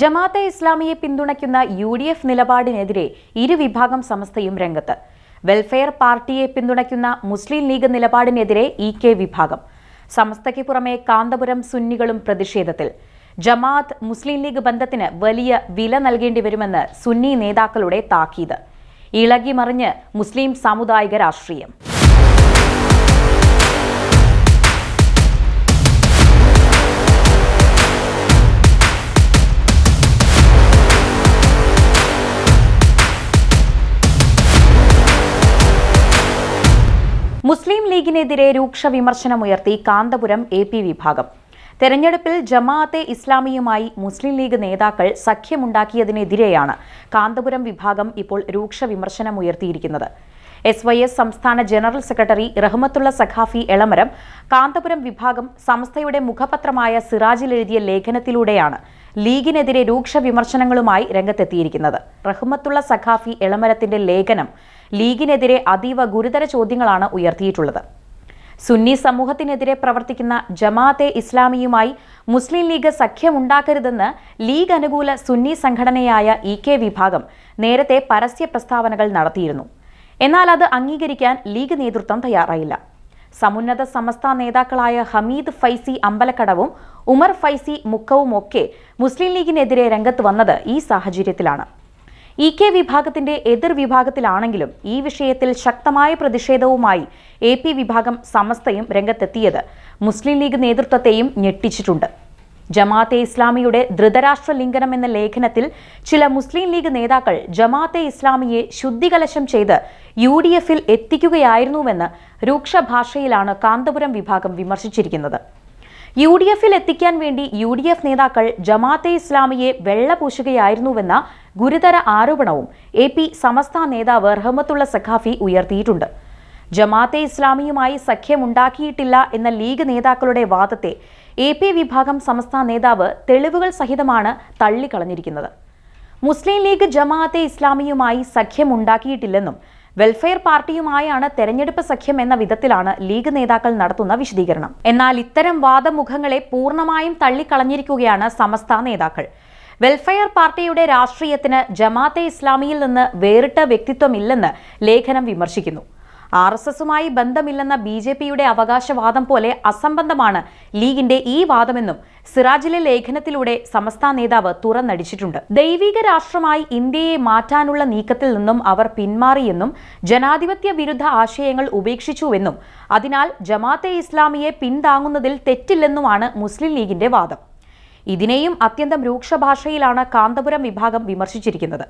ജമാഅത്തെ ഇസ്ലാമിയെ പിന്തുണയ്ക്കുന്ന U D F നിലപാടിനെതിരെ ഇരുവിഭാഗം സമസ്തയും രംഗത്ത്. വെൽഫെയർ പാർട്ടിയെ പിന്തുണയ്ക്കുന്ന മുസ്ലിം ലീഗ് നിലപാടിനെതിരെ ഇ കെ വിഭാഗം. സമസ്തയ്ക്ക് പുറമെ കാന്തപുരം സുന്നികളും പ്രതിഷേധത്തിൽ. ജമാഅത്ത് മുസ്ലിം ലീഗ് ബന്ധത്തിന് വലിയ വില നൽകേണ്ടി വരുമെന്ന് സുന്നി നേതാക്കളുടെ താക്കീത്. ഇളകി മറിഞ്ഞ് മുസ്ലിം സാമുദായിക രാഷ്ട്രീയം. മുസ്ലിം ലീഗിനെതിരെ രൂക്ഷ വിമർശനമുയർത്തി കാന്തപുരം എ പി വിഭാഗം. തെരഞ്ഞെടുപ്പിൽ ജമാഅത്തെ ഇസ്ലാമിയുമായി മുസ്ലിം ലീഗ് നേതാക്കൾ സഖ്യമുണ്ടാക്കിയതിനെതിരെയാണ് കാന്തപുരം വിഭാഗം ഇപ്പോൾ രൂക്ഷ വിമർശനമുയർത്തിയിരിക്കുന്നത്. എസ് വൈ എസ് സംസ്ഥാന ജനറൽ സെക്രട്ടറി റഹ്മത്തുള്ള സഖാഫി എളമരം കാന്തപുരം വിഭാഗം സംസ്ഥയുടെ മുഖപത്രമായ സിറാജിൽ എഴുതിയ ലേഖനത്തിലൂടെയാണ് ലീഗിനെതിരെ രൂക്ഷ വിമർശനങ്ങളുമായി രംഗത്തെത്തിയിരിക്കുന്നത്. റഹ്മത്തുള്ള സഖാഫി എളമരത്തിന്റെ ലേഖനം ലീഗിനെതിരെ അതീവ ഗുരുതര ചോദ്യങ്ങളാണ് ഉയർത്തിയിട്ടുള്ളത്. സുന്നി സമൂഹത്തിനെതിരെ പ്രവർത്തിക്കുന്ന ജമാഅത്തെ ഇസ്ലാമിയുമായി മുസ്ലിം ലീഗ് സഖ്യമുണ്ടാക്കരുതെന്ന് ലീഗ് അനുകൂല സുന്നി സംഘടനയായ ഇ കെ വിഭാഗം നേരത്തെ പരസ്യ പ്രസ്താവനകൾ നടത്തിയിരുന്നു. എന്നാൽ അത് അംഗീകരിക്കാൻ ലീഗ് നേതൃത്വം തയ്യാറായില്ല. സമുന്നത സമസ്ത നേതാക്കളായ ഹമീദ് ഫൈസി അമ്പലക്കടവും ഉമർ ഫൈസി മുക്കവുമൊക്കെ മുസ്ലിം ലീഗിനെതിരെ രംഗത്ത് വന്നത് ഈ സാഹചര്യത്തിലാണ്. ഇ കെ വിഭാഗത്തിന്റെ എതിർ വിഭാഗത്തിലാണെങ്കിലും ഈ വിഷയത്തിൽ ശക്തമായ പ്രതിഷേധവുമായി എ പി വിഭാഗം സമസ്തയും രംഗത്തെത്തിയത്. മുസ്ലിം ലീഗ് നേതൃത്വത്തെയും ഞെട്ടിച്ചിട്ടുണ്ട്. ജമാഅത്തെ ഇസ്ലാമിയുടെ ധൃതരാഷ്ട്ര ലിംഗനം എന്ന ലേഖനത്തിൽ ചില മുസ്ലിം ലീഗ് നേതാക്കൾ ജമാഅത്തെ ഇസ്ലാമിയെ ശുദ്ധികലശം ചെയ്ത് യു ഡി എഫിൽ എത്തിക്കുകയായിരുന്നുവെന്ന് രൂക്ഷ ഭാഷയിലാണ് കാന്തപുരം വിഭാഗം വിമർശിച്ചിരിക്കുന്നത്. യു ഡി എഫിൽ എത്തിക്കാൻ വേണ്ടി യു ഡി എഫ് നേതാക്കൾ ജമാഅത്തെ ഇസ്ലാമിയെ വെള്ളപൂശുകയായിരുന്നുവെന്ന ഗുരുതര ആരോപണവും എ പി സമസ്ത നേതാവ് റഹമത്തുള്ള സഖാഫി ഉയർത്തിയിട്ടുണ്ട്. ജമാഅത്തെ ഇസ്ലാമിയുമായി സഖ്യമുണ്ടാക്കിയിട്ടില്ല എന്ന ലീഗ് നേതാക്കളുടെ വാദത്തെ എ പി വിഭാഗം സമസ്ത നേതാവ് തെളിവുകൾ സഹിതമാണ് തള്ളിക്കളഞ്ഞിരിക്കുന്നത്. മുസ്ലിം ലീഗ് ജമാഅത്തെ ഇസ്ലാമിയുമായി സഖ്യമുണ്ടാക്കിയിട്ടില്ലെന്നും വെൽഫെയർ പാർട്ടിയുമായാണ് തെരഞ്ഞെടുപ്പ് സഖ്യം എന്ന വിധത്തിലാണ് ലീഗ് നേതാക്കൾ നടത്തുന്ന വിശദീകരണം. എന്നാൽ ഇത്തരം വാദമുഖങ്ങളെ പൂർണമായും തള്ളിക്കളഞ്ഞിരിക്കുകയാണ് സമസ്ത നേതാക്കൾ. വെൽഫെയർ പാർട്ടിയുടെ രാഷ്ട്രീയത്തിന് ജമാഅത്തെ ഇസ്ലാമിയിൽ നിന്ന് വേറിട്ട വ്യക്തിത്വമില്ലെന്ന് ലേഖനം വിമർശിക്കുന്നു. ആർ എസ് എസുമായി ബന്ധമില്ലെന്ന ബി ജെ പിയുടെ അവകാശവാദം പോലെ അസംബന്ധമാണ് ലീഗിന്റെ ഈ വാദമെന്നും സിറാജിലെ ലേഖനത്തിലൂടെ സമസ്ത നേതാവ് തുറന്നടിച്ചിട്ടുണ്ട്. ദൈവിക രാഷ്ട്രമായി ഇന്ത്യയെ മാറ്റാനുള്ള നീക്കത്തിൽ നിന്നും അവർ പിന്മാറിയെന്നും ജനാധിപത്യ വിരുദ്ധ ആശയങ്ങൾ ഉപേക്ഷിച്ചുവെന്നും അതിനാൽ ജമാഅത്തെ ഇസ്ലാമിയെ പിന്താങ്ങുന്നതിൽ തെറ്റില്ലെന്നുമാണ് മുസ്ലിം ലീഗിന്റെ വാദം. ഇതിനെയും അത്യന്തം രൂക്ഷ ഭാഷയിലാണ് കാന്തപുരം വിഭാഗം വിമർശിച്ചിരിക്കുന്നത്.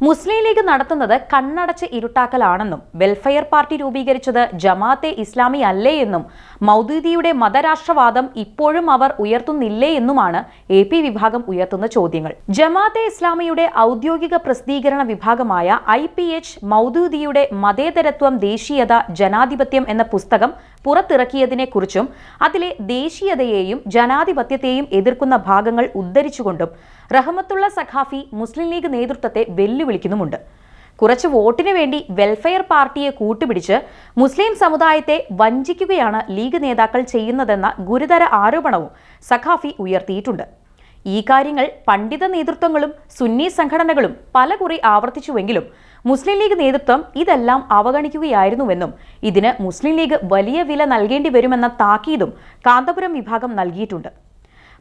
മുസ്ലിം ലീഗ് നടത്തുന്നത് കണ്ണടച്ച് ഇരുട്ടാക്കലാണെന്നും വെൽഫെയർ പാർട്ടി രൂപീകരിച്ചത് ജമാഅത്തെ ഇസ്ലാമി അല്ലേ എന്നും മൗദൂദിയുടെ മതരാഷ്ട്രവാദം ഇപ്പോഴും അവർ ഉയർത്തുന്നില്ലേ എന്നുമാണ് എ പി വിഭാഗം ഉയർത്തുന്ന ചോദ്യങ്ങൾ. ജമാഅത്തെ ഇസ്ലാമിയുടെ ഔദ്യോഗിക പ്രസിദ്ധീകരണ വിഭാഗമായ ഐ പി എച്ച് മൗദൂദിയുടെ മതേതരത്വം ദേശീയത ജനാധിപത്യം എന്ന പുസ്തകം പുറത്തിറക്കിയതിനെക്കുറിച്ചും അതിലെ ദേശീയതയെയും ജനാധിപത്യത്തെയും എതിർക്കുന്ന ഭാഗങ്ങൾ ഉദ്ധരിച്ചുകൊണ്ടും റഹമത്തുള്ള സഖാഫി മുസ്ലിം ലീഗ് നേതൃത്വത്തെ വെല്ലുവിളിക്കുന്നുമുണ്ട് കുറച്ച് വോട്ടിനു വേണ്ടി വെൽഫെയർ പാർട്ടിയെ കൂട്ടുപിടിച്ച് മുസ്ലിം സമുദായത്തെ വഞ്ചിക്കുകയാണ് ലീഗ് നേതാക്കൾ ചെയ്യുന്നതെന്ന ഗുരുതര ആരോപണവും സഖാഫി ഉയർത്തിയിട്ടുണ്ട്. ഈ കാര്യങ്ങൾ പണ്ഡിത നേതൃത്വങ്ങളും സുന്നി സംഘടനകളും പലകുറി ആവർത്തിച്ചുവെങ്കിലും മുസ്ലിം ലീഗ് നേതൃത്വം ഇതെല്ലാം അവഗണിക്കുകയായിരുന്നുവെന്നും ഇതിന് മുസ്ലിം ലീഗ് വലിയ വില നൽകേണ്ടി വരുമെന്ന താക്കീതും കാന്തപുരം വിഭാഗം നൽകിയിട്ടുണ്ട്.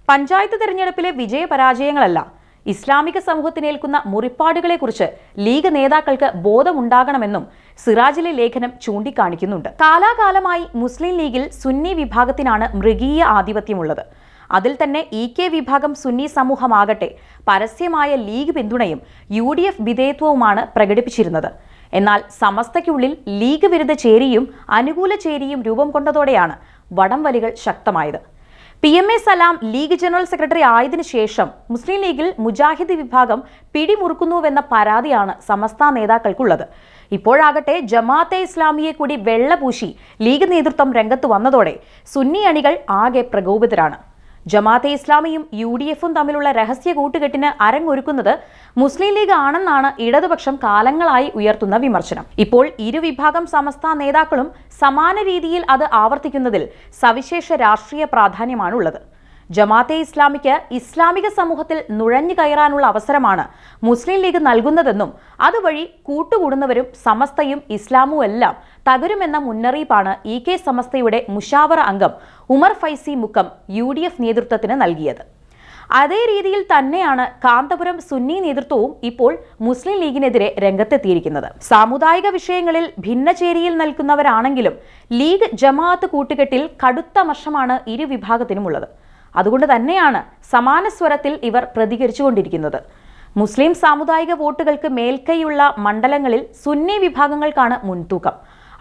പഞ്ചായത്ത് തെരഞ്ഞെടുപ്പിലെ വിജയപരാജയങ്ങളല്ല ഇസ്ലാമിക സമൂഹത്തിനേൽക്കുന്ന മുറിപ്പാടുകളെക്കുറിച്ച് ലീഗ് നേതാക്കൾക്ക് ബോധമുണ്ടാകണമെന്നും സിറാജിലെ ലേഖനം ചൂണ്ടിക്കാണിക്കുന്നുണ്ട്. കാലാകാലമായി മുസ്ലിം ലീഗിൽ സുന്നി വിഭാഗത്തിനാണ് മൃഗീയ ആധിപത്യമുള്ളത്. അതിൽ തന്നെ ഇ കെ വിഭാഗം സുന്നി സമൂഹമാകട്ടെ പരസ്യമായ ലീഗ് പിന്തുണയും യു ഡി എഫ് വിധേയത്വവുമാണ് പ്രകടിപ്പിച്ചിരുന്നത്. എന്നാൽ സമസ്തയ്ക്കുള്ളിൽ ലീഗ് വിരുദ്ധ ചേരിയും അനുകൂല ചേരിയും രൂപം കൊണ്ടതോടെയാണ് വടംവലികൾ ശക്തമായത്. P M A Salam League general secretary ആയതിനു ശേഷം മുസ്ലിം ലീഗിൽ മുജാഹിദ് വിഭാഗം പിടിമുറുക്കുന്നുവെന്ന പരാതിയാണ് സമസ്ത നേതാക്കൾക്കുള്ളത്. ഇപ്പോഴാകട്ടെ ജമാഅത്തെ ഇസ്ലാമിയെ കൂടി വെള്ളപൂശി ലീഗ് നേതൃത്വം രംഗത്ത് വന്നതോടെ സുന്നി അണികൾ ആകെ പ്രകോപിതരാണ്. ജമാഅത്തെ ഇസ്ലാമിയും യു ഡി എഫും തമ്മിലുള്ള രഹസ്യ കൂട്ടുകെട്ടിന് അരങ്ങൊരുക്കുന്നത് മുസ്ലിം ലീഗ് ആണെന്നാണ് ഇടതുപക്ഷം കാലങ്ങളായി ഉയർത്തുന്ന വിമർശനം. ഇപ്പോൾ ഇരുവിഭാഗം സമസ്ത നേതാക്കളും സമാന രീതിയിൽ അത് ആവർത്തിക്കുന്നതിൽ സവിശേഷ രാഷ്ട്രീയ പ്രാധാന്യമാണുള്ളത്. ജമാഅത്തെ ഇസ്ലാമിക്ക് ഇസ്ലാമിക സമൂഹത്തിൽ നുഴഞ്ഞു കയറാനുള്ള അവസരമാണ് മുസ്ലിം ലീഗ് നൽകുന്നതെന്നും അതുവഴി കൂട്ടുകൂടുന്നവരും സമസ്തയും ഇസ്ലാമും എല്ലാം തകരുമെന്ന മുന്നറിയിപ്പാണ് ഇ കെ സമസ്തയുടെ മുഷാവറ അംഗം Umar Faizy Mukkam U D F നേതൃത്വത്തിന് നൽകിയത്. അതേ രീതിയിൽ തന്നെയാണ് കാന്തപുരം സുന്നി നേതൃത്വവും ഇപ്പോൾ മുസ്ലിം ലീഗിനെതിരെ രംഗത്തെത്തിയിരിക്കുന്നത്. സാമുദായിക വിഷയങ്ങളിൽ ഭിന്നചേരിയിൽ നിൽക്കുന്നവരാണെങ്കിലും ലീഗ് ജമാഅത്ത് കൂട്ടുകെട്ടിൽ കടുത്ത വർഷമാണ് ഇരു വിഭാഗത്തിനുമുള്ളത്. അതുകൊണ്ട് തന്നെയാണ് സമാന സ്വരത്തിൽ ഇവർ പ്രതികരിച്ചുകൊണ്ടിരിക്കുന്നത്. മുസ്ലിം സാമുദായിക വോട്ടുകൾക്ക് മേൽക്കൈയുള്ള മണ്ഡലങ്ങളിൽ സുന്നി വിഭാഗങ്ങൾക്കാണ് മുൻതൂക്കം.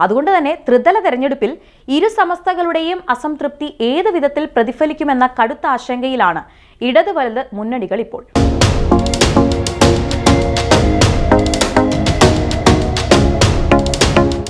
അതുകൊണ്ട് തന്നെ ത്രിതല തെരഞ്ഞെടുപ്പിൽ ഇരു സമസ്തകളുടെയും അസംതൃപ്തി ഏത് വിധത്തിൽ പ്രതിഫലിക്കുമെന്ന കടുത്ത ആശങ്കയിലാണ് ഇടത് വലത് മുന്നണികൾ ഇപ്പോൾ